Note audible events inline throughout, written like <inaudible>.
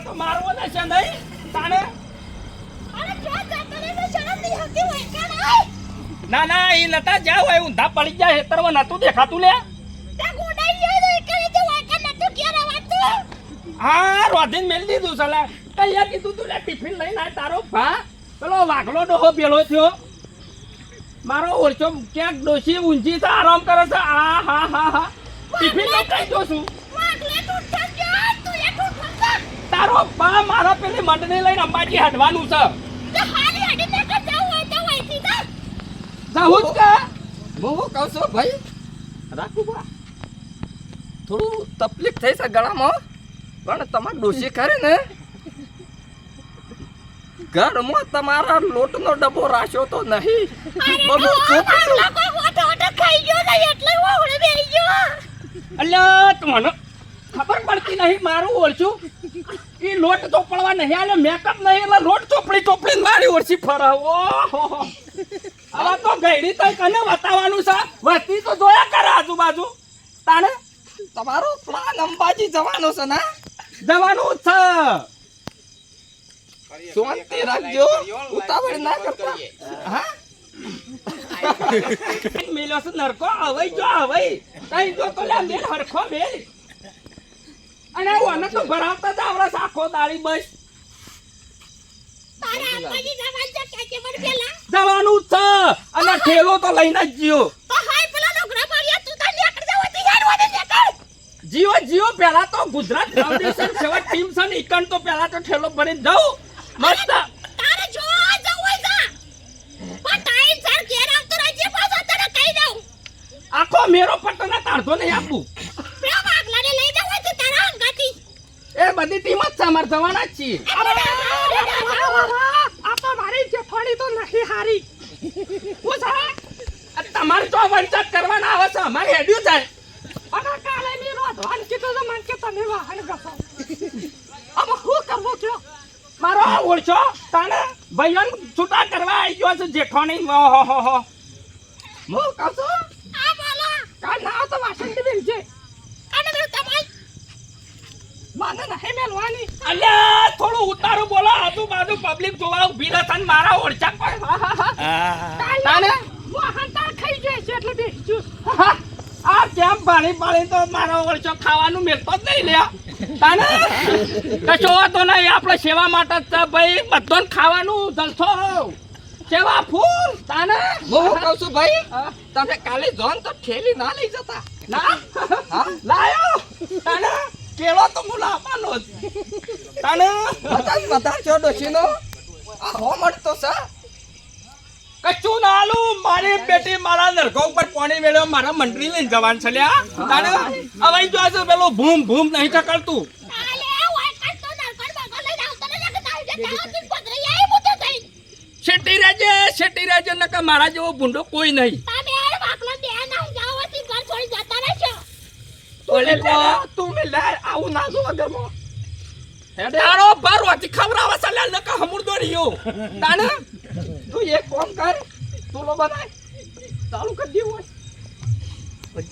નહીં? છે તને તો નહીં આવતી હોય કાં આય? ના ના એ લતા જ્યાં હોય ઊંધા પડી જાય હેતરમાં નતું દેખાતું લે. જે હા રોધીન મેલ દીધું સલા તૈયાર કીધું તું લે ટિફિન લઈને આ તારો ભા. પેલો વાઘલો ડોહો પેલો થયો. મારો ઓળચો ક્યાંક ડોશી ઊંચી તો આરામ કરે છે. આ હા હા હા. ટિફિન તો કઈ દો છું વાગલે તું ઠક ગયો તું એ તું ઠક તારો બા મારા પેલી મંડને લઈને અંબાજી હટવાનું છે. તો હારી હડી ને કે હોય તો હોય સીધા જાવું જ કે? હું શું કહું છું ભાઈ. રાખું બા. થોડું તકલીફ થઈ છે ગળામાં પણ તમારે ડોસી ખરે ને? ઘરમાં તમારા લોટનો ડબ્બો રાખ્યો તો નહીં. બધું ચોખ્ખું. એટલે તમને ખબર નહીં મારું ઓળશું. એ લોટ ચોપડવા નહીં આલે મેકઅપ નહીં એટલે લોટ ચોપડી ચોપડી મારી ઓળશી ફરાવો. હવે તો ગઈડી તો કને બતાવવાનું છે. વસ્તી તો જોયા કરે આજુબાજુ. તાણે? તમારો પ્લાન અંબાજી જવાનો છે ને? જવાનું જ છે. શાંતિ રાખજો. ઉતાવળ ના કરતા. હા? <laughs> મેલો નરકો હવે જો હવે. તઈ જો તો લે મેલ હરખો મેલ. અને ઓને તો ભરાવતા જ આવડે આખો દાડી બસ. જવાનું છે કે કે પણ પેલા? જવાનું જ અને ઠેલો તો લઈને જ જીઓ. હાય પેલા નોકરા માર્યા તું તો નીકળ જાવ તો યાર વાડે નીકળ. જીઓ જીઓ પેલા તો ગુજરાત ફાઉન્ડેશન સેવા ટીમ છે ને ઈકણ તો પેલા તો ઠેલો ભરીને જાઉં. મસ્ત. તારે જો જવું હોય જા. પણ ટાઈમ સર ઘેર આવતો રાજ્ય પાછો તને કહી દઉં. આખો મેરો પટ્ટો તાળતો નહીં આપું પેલા વાગલાને લઈ જવું હોય તો તારા અંગાથી એ બધી ટીમ જ છે થવાના જવાના જ છીએ. આ તો મારી જેઠાણી તો નથી હારી. હું તમારે તો વંચક કરવાના આવે છે અમારે હેડ્યું જાય. અને કાલે મેં રોધવાન કીધું તો મને કે તમે વાહન ગસો હવે શું કરવું છો મારો આ ઓળશો તને ભાઈઓન છૂટા કરવા આવી ગયો છે જેઠાણી. ઓહો હો હો હું કહું છું કાલ ના તો વાસણ ટીવી છે મને નહીં. મેલવાની અલ્યા થોડું ઉતારું બોલો. આજુબાજુ પબ્લિક જોવા ઊભી રહે છે ને મારા ઓળચા પર. તાને? વાહન તાર ખાઈ જાય છે એટલે બેસજો આ કેમ પાણી પાણી તો મારો ઓળચો ખાવાનું મેળતો જ નહીં લ્યા. તાને? કશો તો નહીં. આપણે સેવા માટે જ છે ભાઈ. બધાને ખાવાનું જલસો. સેવા ફૂલ. તાને? હું કહું છું ભાઈ? તમે કાલે જોન તો ઠેલી ના લઈ જતા. ના? લાયો. તાને? કેળો તો હું લાવવાનો જ. તાને? બધા વધારે છો ડોશીનો આ હો મળતો છે. કચ્છું નાલું મારી બેટી મારા નરકો ઉપર પાણી વેળ્યો મારા મંડળી લઈને જવાનું છે લ્યા. તાને? હવે જો છે પેલું ભૂમ ભૂમ નહીં ચકલતું કાલે હોય કાલ તો નરકર બગલ લઈને આવતો ને કે તારે જે તાવથી પદરી આઈ મુતો થઈ. શેટી રાજે શેટી રાજે નકા મારા જેવો ભૂંડો કોઈ નહીં તમે યાર વાકલો બે ના જાવથી ઘર છોડી જતા રહેશો ઓલે કો તું મે લે આવું ના જો ઘરમાં તારો બાર વાથી ખવરાવા સલ્યા નકર હમુરદો રહ્યો તાને તું એક કામ કર તું લો બનાય ચાલુ કરી દેવું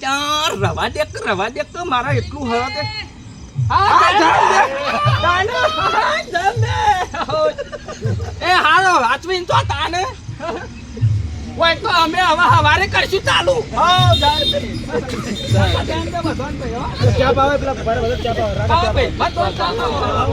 ચાર રવા દે કે રવા દે કે મારા એટલું હવા દે હા, હા જામ દે. તાને હા, જામ દે. એ હાલો વાંચવીને તો તાને ઓય તો અમે હવે હવારે કરશું ચાલુ ચા ભાવે પેલા ચા ભાવે